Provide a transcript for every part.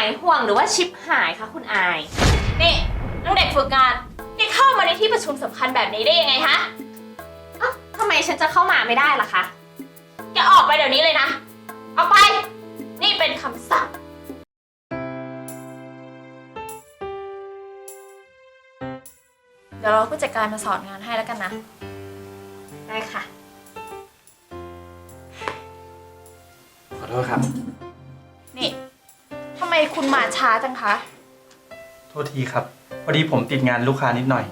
ายห่วงหรือว่าชิปหายคะคุณอาย นี่น้องเด็กฝึกงานนี่เข้ามาในที่ประชุมสำคัญแบบนี้ได้ยังไงฮะเอ้าทำไมฉันจะเข้ามาไม่ได้ล่ะคะ แกออกไปเดี๋ยวนี้เลยนะ ออกไป นี่เป็นคำสั่ง เดี๋ยวเราผู้จัดการมาสอนงานให้แล้วกันนะ ได้ค่ะ ขอโทษครับนี่ทำ ไมคุณมาช้าจังคะ โทษทีครับ พอดีผมติดงานลูกค้านิดหน่อย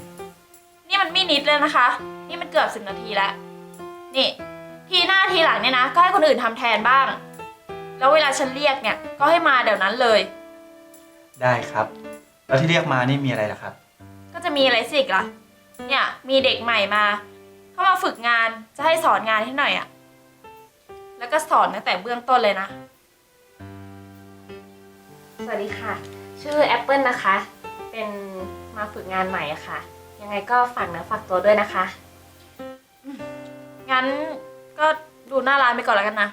นี่มันไม่นิดเลยนะคะ นี่มันเกือบสิบนาทีแล้ว นี่ ทีหน้าทีหลังเนี่ยนะ ก็ให้คนอื่นทำแทนบ้าง แล้วเวลาฉันเรียกเนี่ย ก็ให้มาเดี๋ยวนั้นเลย ได้ครับ แล้วที่เรียกมานี่มีอะไรล่ะครับ ก็จะมีอะไรสิอีกล่ะ เนี่ย มีเด็กใหม่มา เข้ามาฝึกงานจะให้สอนงานให้หน่อยอะแล้วก็สอนตั้งแต่เบื้องต้นเลยนะ สวัสดีค่ะ ชื่อแอปเปิลนะคะ เป็นมาฝึกงานใหม่อะค่ะ ยังไงก็ฝากเนื้อฝากตัวด้วยนะคะ งั้นก็ดูหน้าร้านไปก่อนแล้วกันนะ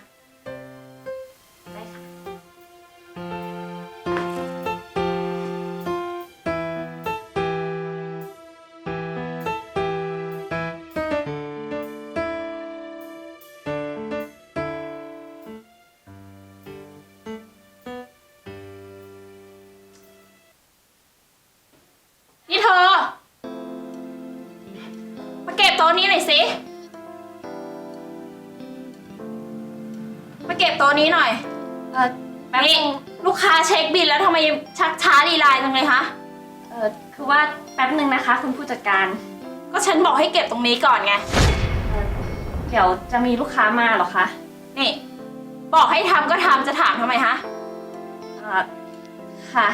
นี้หน่อยสิ มาเก็บโต๊ะนี้หน่อย เออแป๊บนี่นึงลูกค้าเช็คบิลแล้วทำไมชักช้าลีลายจังเลยคะเออคือว่าแป๊บนึงนะคะ คุณผู้จัดการ ก็ฉันบอกให้เก็บตรงนี้ก่อนไงเอ่อเดี๋ยวจะมีลูกค้ามาเหรอคะนี่ บอกให้ทำก็ทำจะถามทำไมฮะ เออค่ะ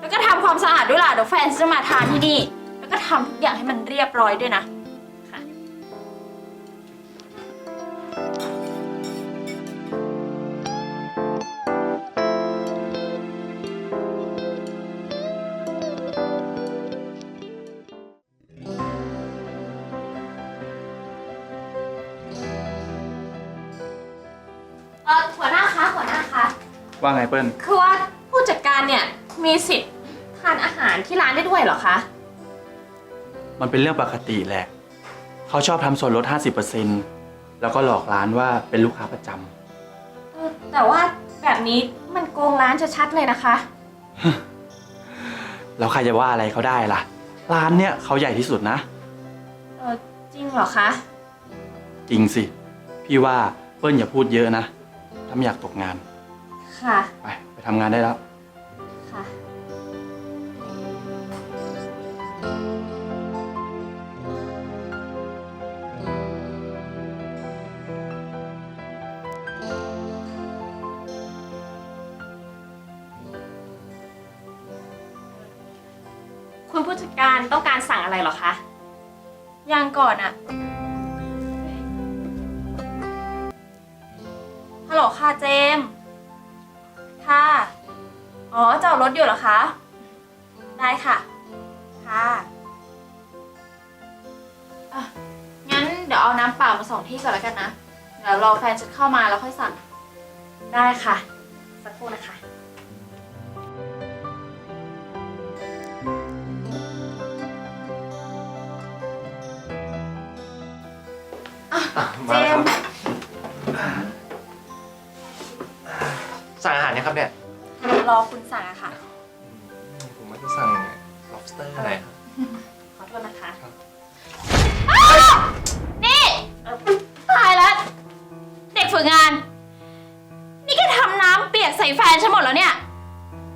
แล้วก็ทำความสะอาดด้วยล่ะเดี๋ยวแฟนจะมาทานที่นี่ แล้วก็ทำทุกอย่างให้มันเรียบร้อยด้วยนะค่ะเออหัวหน้าคะหัวหน้าคะว่าไงเปิ้ล คือว่าผู้จัดการเนี่ยมีสิทธิ์ทานอาหารที่ร้านได้ด้วยเหรอคะ มันเป็นเรื่องปกติแหละ เขาชอบทำส่วนลด 50%แล้วก็หลอกร้านว่าเป็นลูกค้าประจำเออแต่ว่าแบบนี้มันโกงร้านชัดๆเลยนะคะแล้วใครจะว่าอะไรเขาได้ล่ะ ร้านเนี่ยเขาใหญ่ที่สุดนะ เออจริงเหรอคะ จริงสิ พี่ว่าเปิ้ลอย่าพูดเยอะนะ ถ้าไม่อยากตกงาน ค่ะ ไป ไปทำงานได้แล้ว ผู้จัดการต้องการสั่งอะไรเหรอคะ ยังก่อนอะฮัลโหลค่ะเจมส์ค่ะ อ๋อจอดรถอยู่เหรอคะ ได้ค่ะ ค่ะอะ งั้นเดี๋ยวเอาน้ำเปล่ามาสองที่ก่อนแล้วกันนะ เดี๋ยวรอแฟนฉันเข้ามาแล้วค่อยสั่ง ได้ค่ะ สักครู่นะคะ เจมส์สั่งอาหารนะครับเนี่ยรอคุณสั่งอะค่ะ ผมว่าจะสั่ง lobster อะไรครับ ขอโทษนะคะนี่เอ่อตายแล้ว เด็กฝึกงาน นี่แกทำน้ำเปียกใส่แฟนฉันหมดแล้วเนี่ย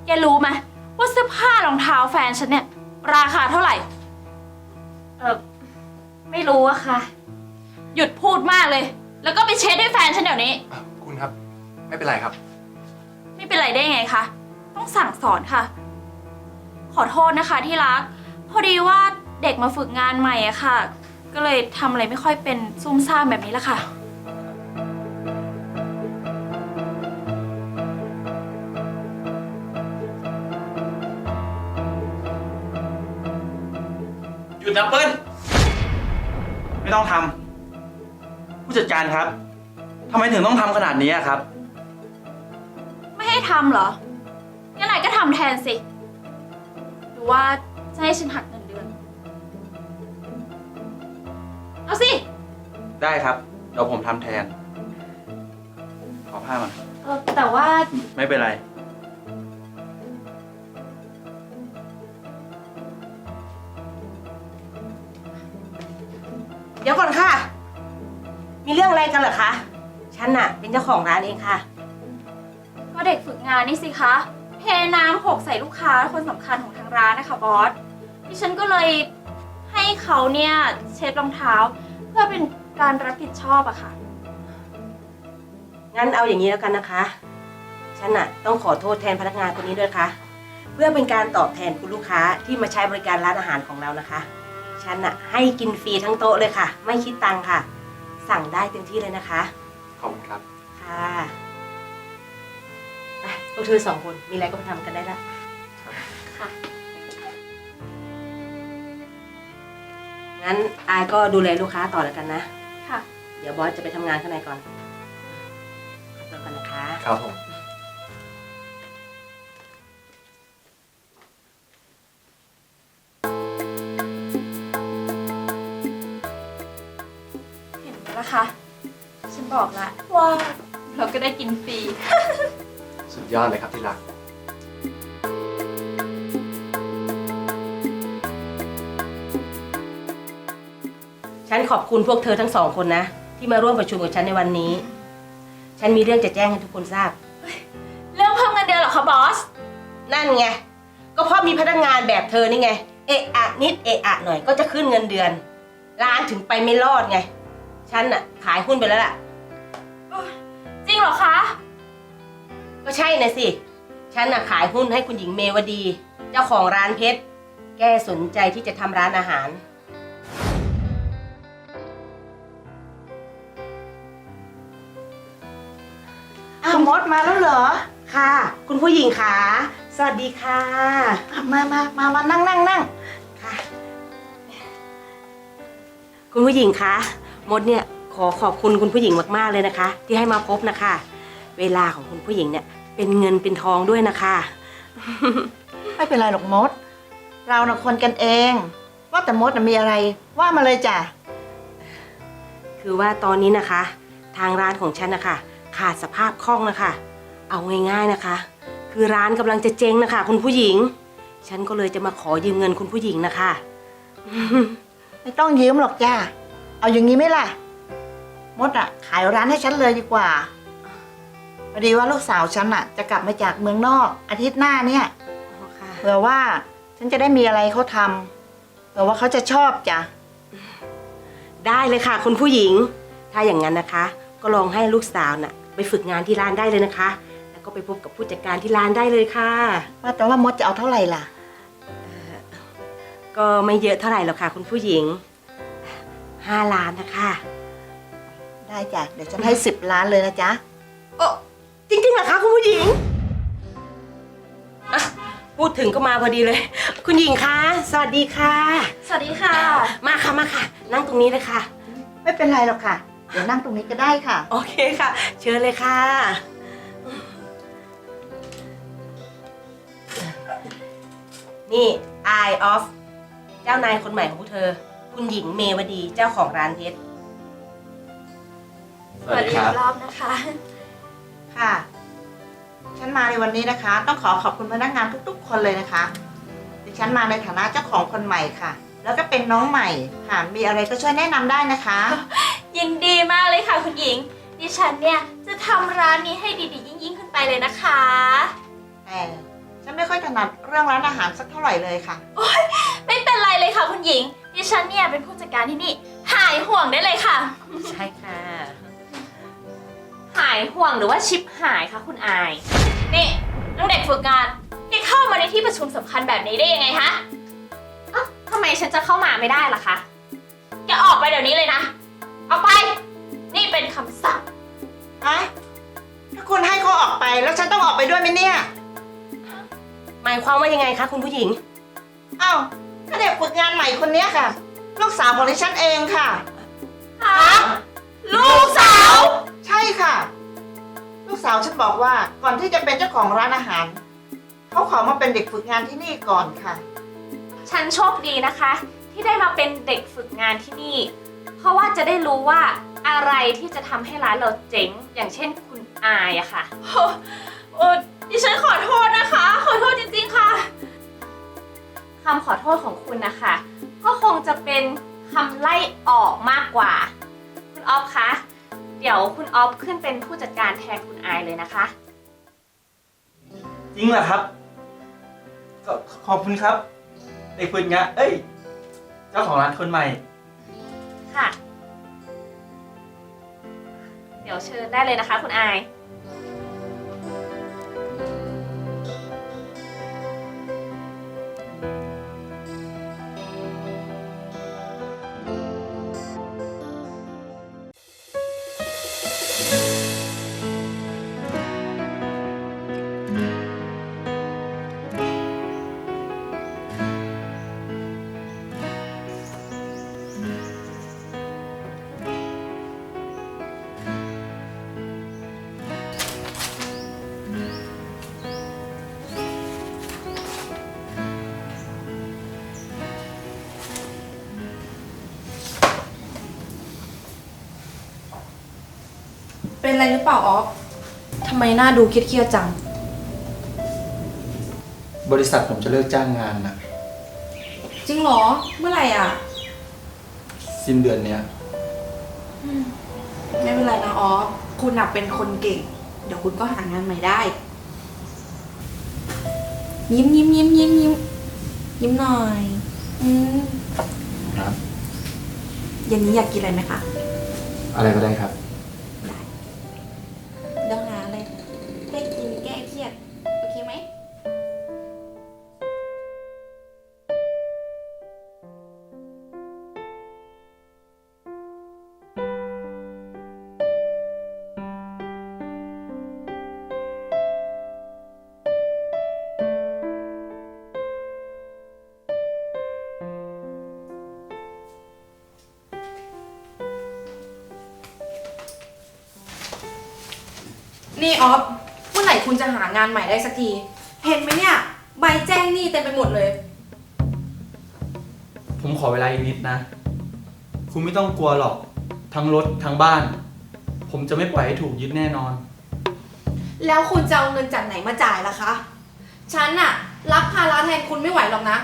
แกรู้ไหมว่าเสื้อผ้ารองเท้าแฟนฉันเนี่ย ราคาเท่าไหร่ เออไม่รู้อะค่ะ หยุดพูดมากเลย แล้วก็ไปเช็ดด้วยแฟนฉันเดี๋ยวนี้ อะคุณครับ ไม่เป็นไรครับ ไม่เป็นไรได้ไงคะ ต้องสั่งสอนค่ะ ขอโทษนะคะที่รัก พอดีว่าเด็กมาฝึกงานใหม่อะค่ะ ก็เลยทำอะไรไม่ค่อยเป็นซุ่มซ่ามแบบนี้ละค่ะ หยุดนะเปิ้ลไม่ต้องทำ ผู้จัดการครับทำไมถึงต้องทำขนาดนี้อะครับ ไม่ให้ทำเหรอทำแทนสิ หรือว่าจะให้ฉันหักเงินเดือน เอาสิ ได้ครับเดี๋ยวผมทำแทน ขอผ้ามา เออแต่ว่า ไม่เป็นไร เรื่องอะไรกันเหรอคะ ฉันน่ะ เป็นเจ้าของร้านเองค่ะ ก็เด็กฝึกงานนี่สิคะเทน้ำหกใส่ลูกค้าคนสำคัญของทางร้านนะคะบอสดิฉันก็เลยให้เขาเนี่ยเช็ดรองเท้า เพื่อเป็นการรับผิดชอบอะค่ะ งั้นเอาอย่างนี้แล้วกันนะคะ ฉันน่ะต้องขอโทษแทนพนักงานคนนี้ด้วยค่ะ เพื่อเป็นการตอบแทนคุณลูกค้าที่มาใช้บริการร้านอาหารของเรานะคะ ฉันน่ะให้กินฟรีทั้งโต๊ะเลยค่ะ ไม่คิดตังค่ะ สั่งได้เต็มที่เลยนะคะ ขอบคุณครับ ค่ะไปพวกเธอสองคนมีอะไรก็ไปทำกันได้ละค่ะ งั้นอายก็ดูแลลูกค้าต่อแล้วกันนะ ค่ะ เดี๋ยวบอสจะไปทำงานข้างในก่อนขอบคุณก่อนนะคะ ครับผม นไหมล่ะคะ ฉันบอกแล้วว่าเราก็ได้กินฟรี สุดยอดเลยครับที่รัก ฉันขอบคุณพวกเธอทั้งสองคนนะ ที่มาร่วมประชุมกับฉันในวันนี้ ฉันมีเรื่องจะแจ้งให้ทุกคนทราบ เรื่องเพิ่มเงินเดือนเหรอคะบอส นั่นไง ก็เพราะมีพนักงานแบบเธอนี่ไง เอะอะนิดเอะอะหน่อยก็จะขึ้นเงินเดือน ร้านถึงไปไม่รอดไง ฉันน่ะขายหุ้นไปแล้วล่ะ จริงเหรอคะ ก็ใช่นะสิ ฉันน่ะขายหุ้นให้คุณหญิงเมวดี เจ้าของร้านเพชร แกสนใจที่จะทำร้านอาหาร อ้าวมดมาแล้วเหรอค่ะ คุณผู้หญิงขาสวัสดีค่ะ อะมามามามานั่งนั่งนั่งค่ะคุณผู้หญิงคะ มดเนี่ยขอขอบคุณคุณผู้หญิงมากๆเลยนะคะ ที่ให้มาพบนะคะ เวลาของคุณผู้หญิงเนี่ยเป็นเงินเป็นทองด้วยนะคะ ไม่เป็นไรหรอกมด เราน่ะคนกันเอง ว่าแต่มดน่ะมีอะไร ว่ามาเลยจ้ะ คือว่าตอนนี้นะคะ ทางร้านของฉันนะคะขาดสภาพคล่องนะคะ เอาง่ายๆนะคะ คือร้านกำลังจะเจ๊งนะคะ คุณผู้หญิง ฉันก็เลยจะมาขอยืมเงินคุณผู้หญิงนะคะ ไม่ต้องยืมหรอกจ้า เอาอย่างนี้ไหมล่ะ มดอะ ขายร้านให้ฉันเลยดีกว่าพอดีว่าลูกสาวฉันอะ จะกลับมาจากเมืองนอก อาทิตย์หน้าเนี่ยอ๋อค่ะ เผื่อว่าฉันจะได้มีอะไรเขาทำเผื่อว่าเขาจะชอบจ้ะได้เลยค่ะ คุณผู้หญิง ถ้าอย่างนั้นนะคะ ก็ลองให้ลูกสาวน่ะ ไปฝึกงานที่ร้านได้เลยนะคะ แล้วก็ไปพบกับผู้จัดการที่ร้านได้เลยค่ะ ว่าแต่ว่ามดจะเอาเท่าไหร่ล่ะ ก็ไม่เยอะเท่าไหร่หรอกค่ะ คุณผู้หญิง ห้าล้านนะคะ ได้จ้ะเดี๋ยวฉันให้สิบล้านเลยนะจ๊ะโอ้จริงๆเหรอคะคุณผู้หญิงอะพูดถึงก็มาพอดีเลย คุณหญิงคะสวัสดีค่ะ สวัสดีค่ะ มาค่ะมาค่ะ นั่งตรงนี้เลยค่ะ ไม่เป็นไรหรอกค่ะ เดี๋ยวนั่งตรงนี้ก็ได้ค่ะ โอเคค่ะ เชิญเลยค่ะ นี่ Eye of เจ้านายคนใหม่ของพวกเธอ คุณหญิงเมวดีเจ้าของร้านเพชรสวัสดีครับ รอบนะคะ ค่ะ ฉันมาในวันนี้นะคะ ต้องขอขอบคุณพนักงานทุกๆ คนเลยนะคะ ดิฉันมาในฐานะเจ้าของคนใหม่ค่ะ แล้วก็เป็นน้องใหม่ค่ะ มีอะไรก็ช่วยแนะนำได้นะคะ ยินดีมากเลยค่ะคุณหญิง ดิฉันเนี่ยจะทำร้านนี้ให้ดีๆ ยิ่งๆ ขึ้นไปเลยนะคะ แต่ฉันไม่ค่อยถนัดเรื่องร้านอาหารสักเท่าไหร่เลยค่ะ ไม่เป็นไรเลยค่ะคุณหญิง ดิฉันเนี่ยเป็นผู้จัดการที่นี่ หายห่วงได้เลยค่ะ ใช่ค่ะ หายห่วงหรือว่าชิปหายคะคุณอาย นี่น้องเด็กฝึกงานแกเข้ามาในที่ประชุมสำคัญแบบนี้ได้ยังไงฮะเอ้าทำไมฉันจะเข้ามาไม่ได้ล่ะคะ แกออกไปเดี๋ยวนี้เลยนะ ออกไป นี่เป็นคำสั่งฮะถ้าคุณให้เขาออกไปแล้วฉันต้องออกไปด้วยไหมเนี่ย หมายความว่ายังไงคะคุณผู้หญิงอ้าว ก็เด็กฝึกงานใหม่คนเนี้ยค่ะ ลูกสาวของดิฉันเองค่ะ ฮะลูกสาว ใช่ค่ะ ลูกสาวฉันบอกว่าก่อนที่จะเป็นเจ้าของร้านอาหาร เขาขอมาเป็นเด็กฝึกงานที่นี่ก่อนค่ะ ฉันโชคดีนะคะ ที่ได้มาเป็นเด็กฝึกงานที่นี่ เพราะว่าจะได้รู้ว่าอะไรที่จะทำให้ร้านเราเจ๋ง อย่างเช่นคุณอายอะค่ะ โอ้ดิฉันขอโทษนะคะ ขอโทษจริงๆค่ะ คำขอโทษของคุณนะคะ ก็คงจะเป็นคำไล่ออกมากกว่า คุณออฟคะ เดี๋ยวคุณออฟขึ้นเป็นผู้จัดการแทนคุณอายเลยนะคะ จริงเหรอครับก็ขอบคุณครับเด็กฝึกงานเอ้ย เจ้าของร้านคนใหม่ ค่ะ เดี๋ยวเชิญได้เลยนะคะ คุณอาย เป็นอะไรหรือเปล่าออฟทำไมหน้าดูเครียดๆจัง บริษัทผมจะเลิกจ้างงานนะจริงเหรอ เมื่อไหร่อะ สิ้นเดือนเนี้ย ไม่เป็นไรนะออฟคุณน่ะเป็นคนเก่ง เดี๋ยวคุณก็หางานใหม่ได้ ยิ้มยิ้มยิ้มยิ้มยิ้มยิ้มหน่อย อืมครับ เย็นนี้อยากกินอะไรไหมคะ อะไรก็ได้ครับ ใหม่ได้สักที เห็นไหมเนี่ย ใบแจ้งหนี้เต็มไปหมดเลย ผมขอเวลาอีกนิดนะ คุณไม่ต้องกลัวหรอก ทั้งรถทั้งบ้าน ผมจะไม่ปล่อยให้ถูกยึดแน่นอน แล้วคุณจะเอาเงินจากไหนมาจ่ายล่ะคะ ฉันอะรับภาระแทนคุณไม่ไหวหรอกนะ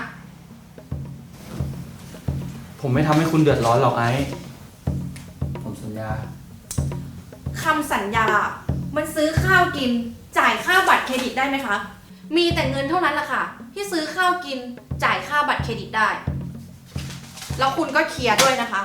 ผมไม่ทำให้คุณเดือดร้อนหรอกไอ้ผมสัญญา คำสัญญา มันซื้อข้าวกิน จ่ายค่าบัตรเครดิตได้ไหมคะ มีแต่เงินเท่านั้นแหละค่ะ ที่ซื้อข้าวกินจ่ายค่าบัตรเครดิตได้ แล้วคุณก็เคลียร์ด้วยนะคะ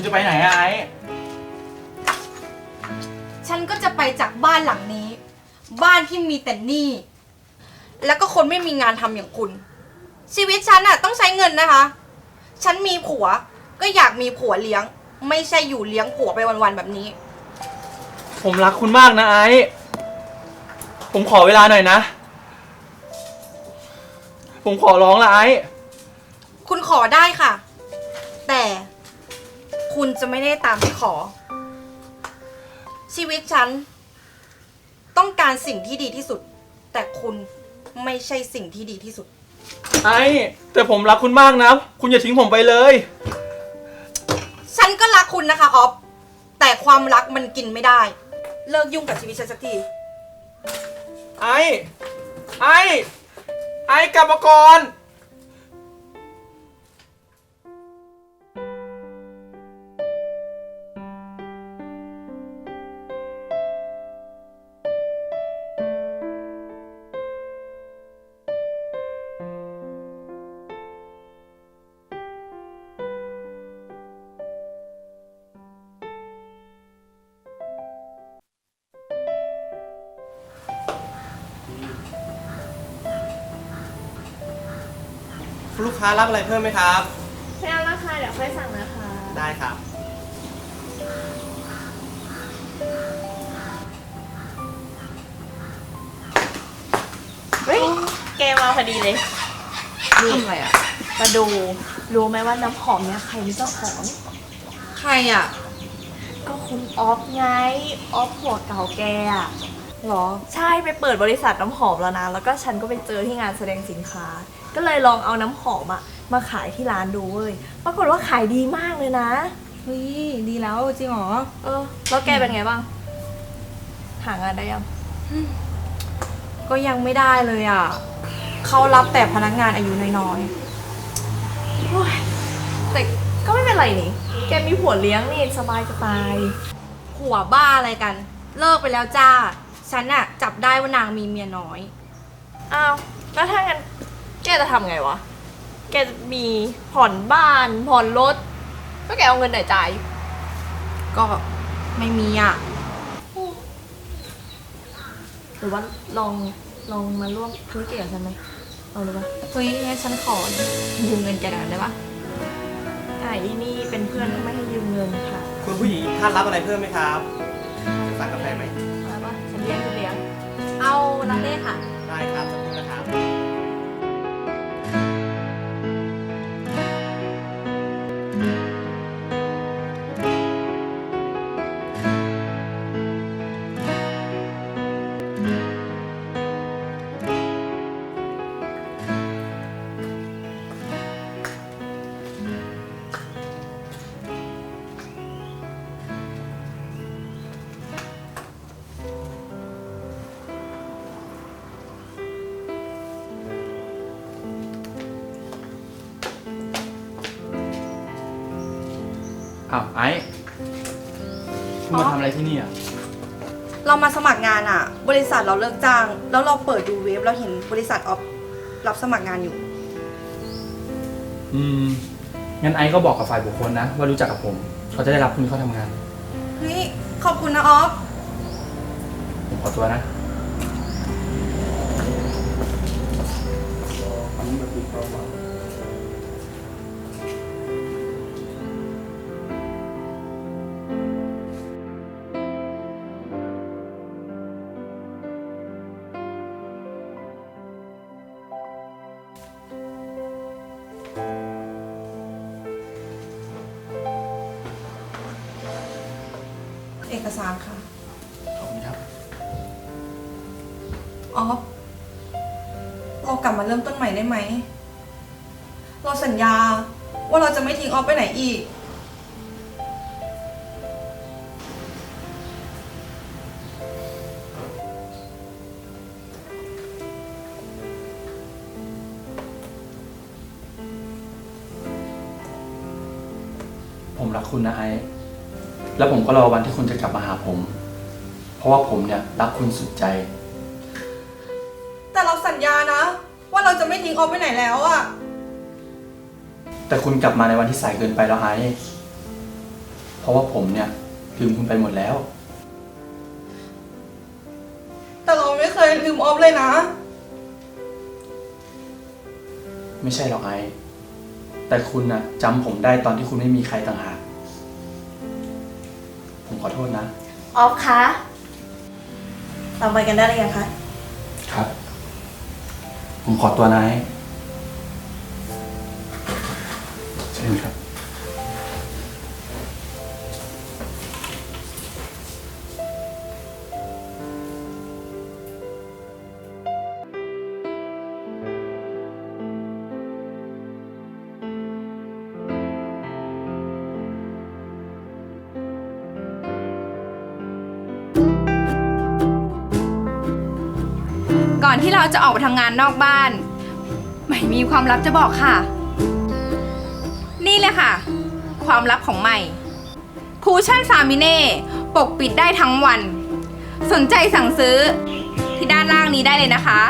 คุณจะไปไหนอะไอ้ฉันก็จะไปจากบ้านหลังนี้ บ้านที่มีแต่หนี้แล้วก็คนไม่มีงานทำอย่างคุณ ชีวิตฉันอะต้องใช้เงินนะคะ ฉันมีผัวก็อยากมีผัวเลี้ยง ไม่ใช่อยู่เลี้ยงผัวไปวันๆแบบนี้ ผมรักคุณมากนะไอ้ผมขอเวลาหน่อยนะ ผมขอร้องละไอ้คุณขอได้ค่ะ แต่ คุณจะไม่ได้ตามที่ขอ ชีวิตฉัน ต้องการสิ่งที่ดีที่สุด แต่คุณไม่ใช่สิ่งที่ดีที่สุด ไอ้แต่ผมรักคุณมากนะ คุณอย่าทิ้งผมไปเลย ฉันก็รักคุณนะคะออฟแต่ความรักมันกินไม่ได้ เลิกยุ่งกับชีวิตฉันสักที ไอ้ ไอ้ ไอ้กลับมาก่อน คุณลูกค้ารับอะไรเพิ่มไหมครับ ไม่เอาละค่ะเดี๋ยวค่อยสั่งนะคะ ได้ครับ เฮ้ย แกมาพอดีเลยทำอะไรอะ มาดู รู้ไหมว่าน้ำหอมเนี่ยใครเป็นเจ้าของ ใครอะ ก็คุณออฟไง ออฟหัวเก่าแกอะ หรอ ใช่ไปเปิดบริษัทน้ำหอมแล้วนะ แล้วก็ฉันก็ไปเจอที่งานแสดงสินค้า ก็เลยลองเอาน้ำหอมอะมาขายที่ร้านดูเว้ย ปรากฏว่าขายดีมากเลยนะ เฮ้ย ดีแล้วจริงเหรอ เออ แล้วแกเป็นไงบ้าง หางานได้ยัง ก็ยังไม่ได้เลยอะ เขารับแต่พนักงานอายุน้อยแต่ก็ไม่เป็นไรนี่ แกมีผัวเลี้ยงนี่สบายจะตายๆหัวบ้าอะไรกัน เลิกไปแล้วจ้า ฉันอะจับได้ว่านางมีเมียน้อย อ้าวแล้วถ้างั้นแกจะทำไงวะ แกจะมีผ่อนบ้าน ผ่อนรถก็แกเอาเงินไหนจ่ายก็ไม่มีอะหรือว่าลองลองมาร่วมธุรกิจกับฉันไหมเอาหรือปะเฮ้ยงั้นฉันขอยืมเงินแกหน่อยได้ปะไอ้นี่เป็นเพื่อนที่ไม่ให้ยืมเงินค่ะ คุณผู้หญิงท่านรับอะไรเพิ่มไหมครับจะสั่งกาแฟไหม ลาเต้ค่ะ ได้ครับขอบคุณนะครับ อะไรที่นี่อะ เรามาสมัครงานอะบริษัทเราเลิกจ้าง แล้วเราเปิดดูเว็บเราเห็นบริษัทออฟรับสมัครงานอยู่ อืม งั้นไอ้ก็บอกกับฝ่ายบุคคลนะ ว่ารู้จักกับผม เขาจะได้รับคุณเข้าทำงาน เฮ้ย ขอบคุณนะออฟ ผมขอตัวนะเอก สารค่ะ ขอบคุณครับ ออฟ เรากลับมาเริ่มต้นใหม่ได้ไหม เราสัญญาว่าเราจะไม่ทิ้งออฟไปไหนอีก แล้วผมก็รอวันที่คุณจะกลับมาหาผม เพราะว่าผมเนี่ยรักคุณสุดใจ แต่เราสัญญานะ ว่าเราจะไม่ทิ้งออฟไปไหนแล้วอะแต่คุณกลับมาในวันที่สายเกินไปแล้วไอ้เพราะว่าผมเนี่ยลืมคุณไปหมดแล้ว แต่เราไม่เคยลืมออฟเลยนะ ไม่ใช่หรอกไอ้แต่คุณน่ะจำผมได้ตอนที่คุณไม่มีใครต่างหากผม ขอโทษนะ ออฟคะเราไปกันได้หรือยังคะ ครับ ผมขอตัวนายเที่เราจะออกไปทำงานนอกบ้านใหม่มีความลับจะบอกค่ะ นี่เลยค่ะ ความลับของใหม่คูชั่นซามิเน่ปกปิดได้ทั้งวัน สนใจสั่งซื้อที่ด้านล่างนี้ได้เลยนะคะ